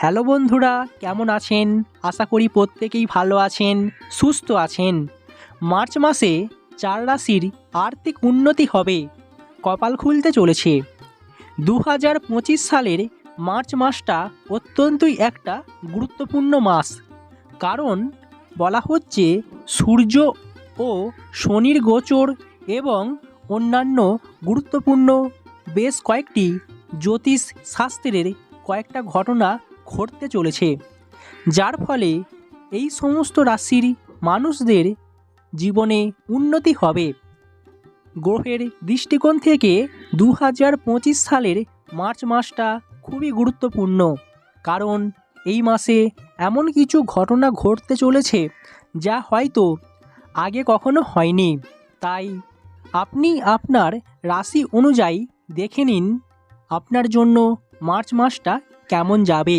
Hello বন্ধুরা, কেমন আছেন? আশা করি প্রত্যেকেই ভালো আছেন, সুস্থ আছেন। মার্চ মাসে চার রাশির আর্থিক উন্নতি হবে, কপাল খুলতে চলেছে। দু হাজার পঁচিশ সালের মার্চ মাসটা অত্যন্তই একটা গুরুত্বপূর্ণ মাস, কারণ বলা হচ্ছে সূর্য ও শনির গোচর এবং অন্যান্য গুরুত্বপূর্ণ বেশ কয়েকটি জ্যোতিষ শাস্ত্রের কয়েকটা ঘটনা ঘটতে চলেছে। যার ফলে এই সমস্ত রাশির মানুষদের জীবনে উন্নতি হবে। গ্রহের দৃষ্টিকোণ থেকে দু হাজার পঁচিশ সালের মার্চ মাসটা খুবই গুরুত্বপূর্ণ। কারণ এই মাসে এমন কিছু ঘটনা ঘটতে চলেছে যা হয়তো আগে কখনো হয়নি। তাই আপনি আপনার রাশি অনুযায়ী দেখে নিন। আপনার জন্য মার্চ মাসটা কেমন যাবে?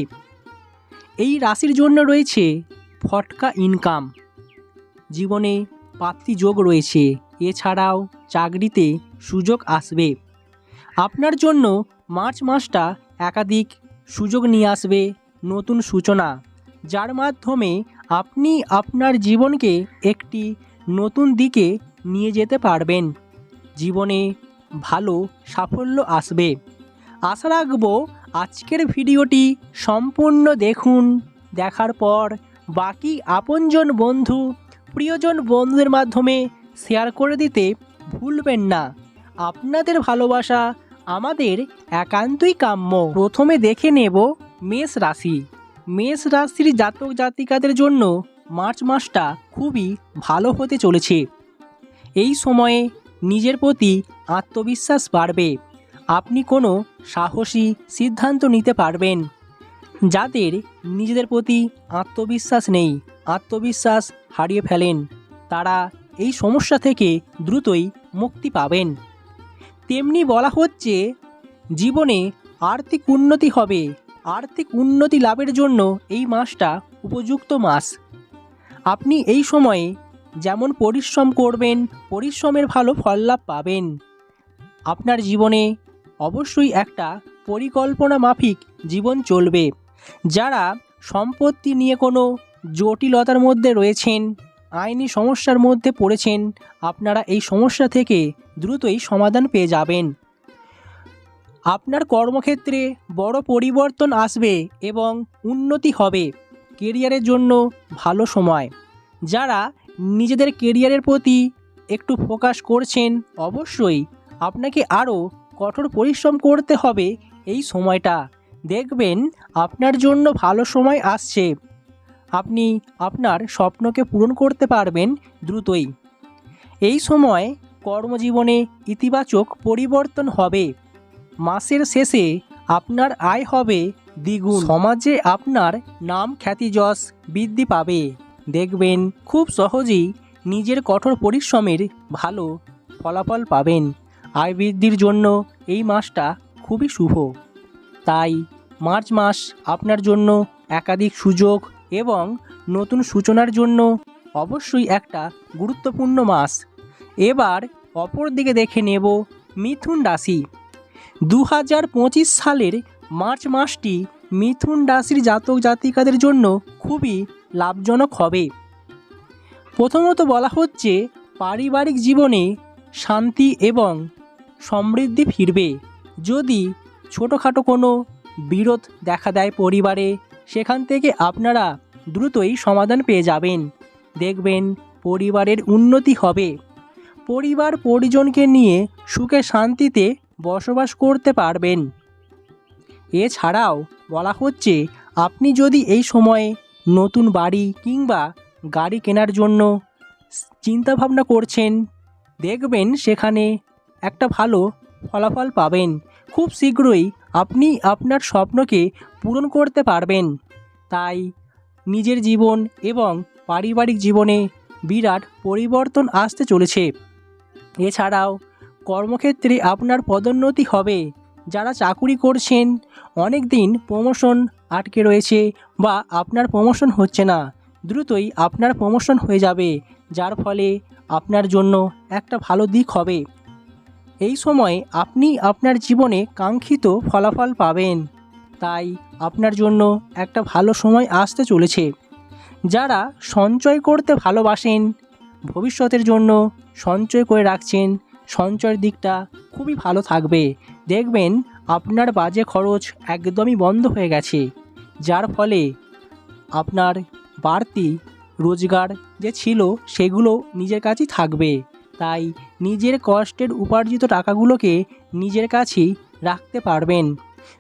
এই রাশির জন্য রয়েছে ফটকা ইনকাম জীবনে প্রাপ্তি যোগ রয়েছে। এছাড়াও চাকরিতে সুযোগ আসবে। আপনার জন্য মার্চ মাসটা একাধিক সুযোগ নিয়ে আসবে নতুন সূচনা, যার মাধ্যমে আপনি আপনার জীবনকে একটি নতুন দিকে নিয়ে যেতে পারবেন। জীবনে ভালো সাফল্য আসবে। আশা রাখব আজকের ভিডিওটি সম্পূর্ণ দেখুন। দেখার পর বাকি আপনজন বন্ধু, প্রিয়জন বন্ধুদের মাধ্যমে শেয়ার করে দিতে ভুলবেন না। আপনাদের ভালোবাসা আমাদের একান্তই কাম্য। প্রথমে দেখে নেব মেষ রাশি। মেষ রাশির জাতক জাতিকাদের জন্য মার্চ মাসটা খুবই ভালো হতে চলেছে। এই সময়ে নিজের প্রতি আত্মবিশ্বাস বাড়বে। আপনি কোনো সাহসী সিদ্ধান্ত নিতে পারবেন। যাদের নিজেদের প্রতি আত্মবিশ্বাস নেই, আত্মবিশ্বাস হারিয়ে ফেলেন, তারা এই সমস্যা থেকে দ্রুতই মুক্তি পাবেন। তেমনি বলা হচ্ছে, জীবনে আর্থিক উন্নতি হবে, আর্থিক উন্নতি লাভের জন্য এই মাসটা উপযুক্ত মাস। আপনি এই সময়ে যেমন পরিশ্রম করবেন, পরিশ্রমের ভালো ফল লাভ পাবেন। আপনার জীবনে অবশ্যই একটা পরিকল্পনা মাফিক জীবন চলবে। যারা সম্পত্তি নিয়ে কোনো জটিলতার মধ্যে রয়েছেন, আইনি সমস্যার মধ্যে পড়েছেন, আপনারা এই সমস্যা থেকে দ্রুতই সমাধান পেয়ে যাবেন। আপনার কর্মক্ষেত্রে বড় পরিবর্তন আসবে এবং উন্নতি হবে কেরিয়ারের জন্য ভালো সময়। যারা নিজেদের কেরিয়ারের প্রতি একটু ফোকাস করছেন, অবশ্যই আপনাকে আরও কঠোর পরিশ্রম করতে হবে এই সময়টা। দেখবেন আপনার জন্য ভালো সময় আসছে। আপনি আপনার স্বপ্নকে পূরণ করতে পারবেন দ্রুতই। এই সময় কর্মজীবনে ইতিবাচক পরিবর্তন হবে। মাসের শেষে আপনার আয় হবে দ্বিগুণ। সমাজে আপনার নাম খ্যাতি যশ বৃদ্ধি পাবে। দেখবেন খুব সহজেই নিজের কঠোর পরিশ্রমের ভালো ফলাফল পাবেন। আয় বৃদ্ধির জন্য এই মাসটা খুবই শুভ। তাই মার্চ মাস আপনার জন্য একাধিক সুযোগ এবং নতুন সূচনার জন্য অবশ্যই একটা গুরুত্বপূর্ণ মাস। এবার অপর দিকে দেখে নেব মিথুন রাশি। দু হাজার পঁচিশ সালের মার্চ মাসটি মিথুন রাশির জাতক জাতিকাদের জন্য খুবই লাভজনক হবে। প্রথমত বলা হচ্ছে পারিবারিক জীবনে শান্তি এবং সমৃদ্ধি ফিরবে। যদি ছোটোখাটো কোনো বিরোধ দেখা দেয় পরিবারে, সেখান থেকে আপনারা দ্রুতই সমাধান পেয়ে যাবেন। দেখবেন পরিবারের উন্নতি হবে। পরিবার পরিজনকে নিয়ে সুখে শান্তিতে বসবাস করতে পারবেন। এছাড়াও বলা হচ্ছে, আপনি যদি এই সময়ে নতুন বাড়ি কিংবা গাড়ি কেনার জন্য চিন্তাভাবনা করছেন, দেখবেন সেখানে একটা ভালো ফলাফল পাবেন। খুব শীঘ্রই আপনি আপনার স্বপ্নকে পূরণ করতে পারবেন। তাই নিজের জীবন এবং পারিবারিক জীবনে বিরাট পরিবর্তন আসতে চলেছে। এছাড়াও কর্মক্ষেত্রে আপনার পদোন্নতি হবে। যারা চাকুরি করছেন অনেক দিন প্রমোশন আটকে রয়েছে বা আপনার প্রমোশন হচ্ছে না, দ্রুতই আপনার প্রমোশন হয়ে যাবে। যার ফলে আপনার জন্য একটা ভালো দিক হবে। এই সময় আপনি আপনার জীবনে কাঙ্ক্ষিত ফলাফল পাবেন। তাই আপনার জন্য একটা ভালো সময় আসতে চলেছে। যারা সঞ্চয় করতে ভালোবাসেন, ভবিষ্যতের জন্য সঞ্চয় করে রাখছেন, সঞ্চয়ের দিকটা খুবই ভালো থাকবে। দেখবেন আপনার বাজে খরচ একদমই বন্ধ হয়ে গেছে। যার ফলে আপনার বাড়তি রোজগার যে ছিল সেগুলো নিজের কাছেই থাকবে। তাই নিজের কষ্টের উপার্জিত টাকাগুলোকে নিজের কাছেই রাখতে পারবেন।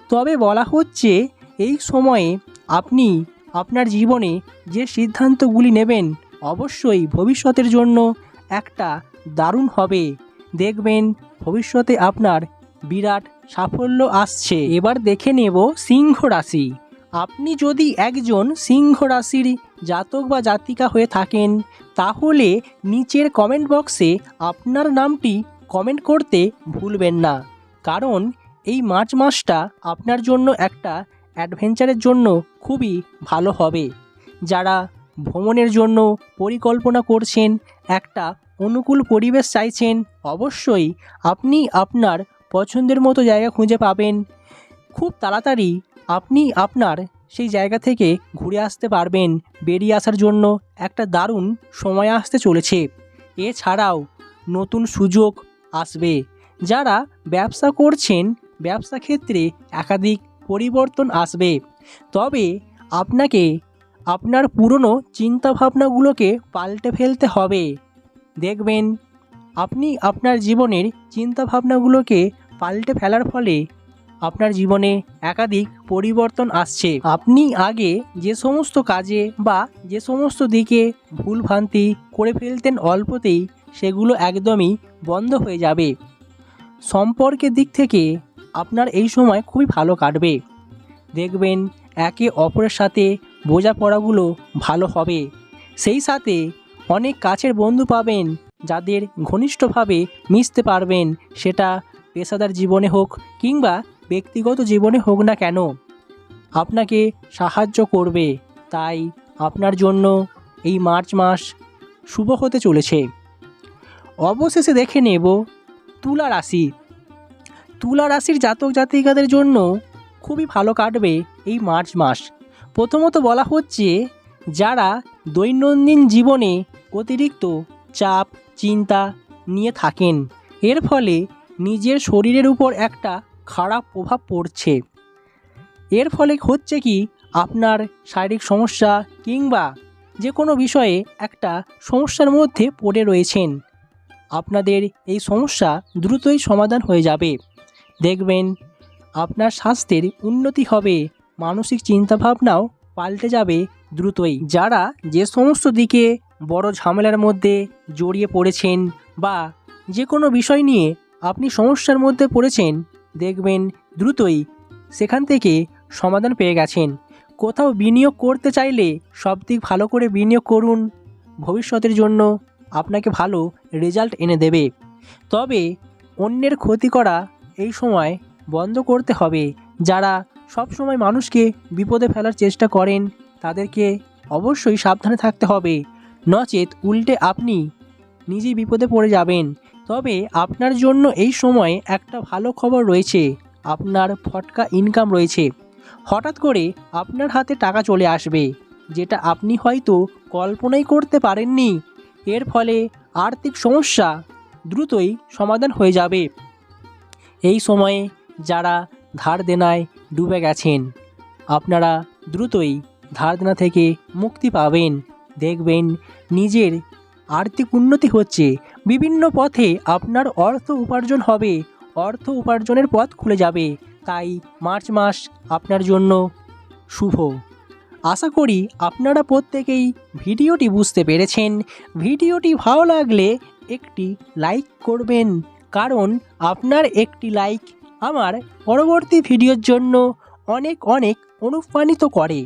তবে বলা হচ্ছে, এই সময়ে আপনি আপনার জীবনে যে সিদ্ধান্তগুলি নেবেন, অবশ্যই ভবিষ্যতের জন্য একটা দারুণ হবে। দেখবেন, ভবিষ্যতে আপনার বিরাট সাফল্য আসছে। এবার দেখে নেব সিংহ রাশি। আপনি যদি একজন সিংহ রাশির জাতক বা জাতিকা হয়ে থাকেন তাহলে নিচের কমেন্ট বক্সে আপনার নামটি কমেন্ট করতে ভুলবেন না। কারণ এই মার্চ মাসটা আপনার জন্য একটা অ্যাডভেঞ্চারের জন্য খুবই ভালো হবে। যারা ভ্রমণের জন্য পরিকল্পনা করছেন, একটা অনুকূল পরিবেশ চাইছেন, অবশ্যই আপনি আপনার পছন্দের মতো জায়গা খুঁজে পাবেন। খুব তাড়াতাড়ি আপনি আপনার সেই জায়গা থেকে ঘুরে আসতে পারবেন। বেরিয়ে আসার জন্য একটা দারুণ সময় আসতে চলেছে। এছাড়াও নতুন সুযোগ আসবে। যারা ব্যবসা করছেন, ব্যবসা ক্ষেত্রে একাধিক পরিবর্তন আসবে। তবে আপনাকে আপনার পুরনো চিন্তাভাবনাগুলোকে পাল্টে ফেলতে হবে। দেখবেন, আপনি আপনার জীবনের চিন্তাভাবনাগুলোকে পাল্টে ফেলার ফলে আপনার জীবনে একাধিক পরিবর্তন আসছে। আপনি আগে যে সমস্ত কাজে বা যে সমস্ত দিকে ভুলভ্রান্তি করে ফেলতেন অল্পতেই সেগুলো একদমই বন্ধ হয়ে যাবে। সম্পর্কের দিক থেকে আপনার এই সময় খুবই ভালো কাটবে। দেখবেন একে অপরের সাথে বোঝাপড়াগুলো ভালো হবে। সেই সাথে অনেক কাছের বন্ধু পাবেন যাদের ঘনিষ্ঠভাবে মিশতে পারবেন। সেটা পেশাদার জীবনে হোক কিংবা ব্যক্তিগত জীবনে হোক না কেন, আপনাকে সাহায্য করবে। তাই আপনার জন্য এই মার্চ মাস শুভ হতে চলেছে। অবশেষে দেখে নেব তুলা রাশি। তুলা রাশির জাতক জাতিকাদের জন্য খুবই ভালো কাটবে এই মার্চ মাস। প্রথমত বলা হচ্ছে যারা দৈনন্দিন জীবনে অতিরিক্ত চাপ, চিন্তা নিয়ে থাকেন, এর ফলে নিজের শরীরের উপর একটা খারাপ প্রভাব পড়ছে। এর ফলে হচ্ছে কি, আপনার শারীরিক সমস্যা কিংবা যে কোনো বিষয়ে একটা সমস্যার মধ্যে পড়ে রয়েছেন। আপনাদের এই সমস্যা দ্রুতই সমাধান হয়ে যাবে। দেখবেন, আপনার স্বাস্থ্যের উন্নতি হবে, মানসিক চিন্তাভাবনাও পাল্টে যাবে দ্রুতই। যারা যে সমস্ত দিকে বড় ঝামেলার মধ্যে জড়িয়ে পড়েছেন বা যে কোনো বিষয় নিয়ে আপনি সমস্যার মধ্যে পড়েছেন দেখবেন দ্রুতই সেখান থেকে সমাধান পেয়ে গেছেন। কোথাও বিনিয়োগ করতে চাইলে সব দিক ভালো করে বিনিয়োগ করুন। ভবিষ্যতের জন্য আপনাকে ভালো রেজাল্ট এনে দেবে। তবে অন্যের ক্ষতি করা এই সময় বন্ধ করতে হবে। যারা সব সময় মানুষকে বিপদে ফেলার চেষ্টা করেন, তাদেরকে অবশ্যই সাবধানে থাকতে হবে। নচেত উল্টে আপনি নিজেই বিপদে পড়ে যাবেন। তবে আপনার জন্য এই সময় একটা ভালো খবর রয়েছে। আপনার ফটকা ইনকাম রয়েছে। হঠাৎ করে আপনার হাতে টাকা চলে আসবে, যেটা আপনি হয়তো কল্পনাই করতে পারেননি। এর ফলে আর্থিক সমস্যা দ্রুতই সমাধান হয়ে যাবে। এই সময়ে যারা ধার দেনায় ডুবে গেছেন, আপনারা দ্রুতই ধার দেনা থেকে মুক্তি পাবেন। দেখবেন নিজের আর্থিক উন্নতি হচ্ছে বিভিন্ন পথে আপনার অর্থ উপার্জন হবে। অর্থ উপার্জনের পথ খুলে যাবে। তাই মার্চ মাস আপনার জন্য শুভ। আশা করি আপনারা প্রত্যেকেই ভিডিওটি বুঝতে পেরেছেন। ভিডিওটি ভালো লাগলে একটি লাইক করবেন। কারণ আপনার একটি লাইক আমার পরবর্তী ভিডিওর জন্য অনেক অনেক অনুপ্রাণিত করে।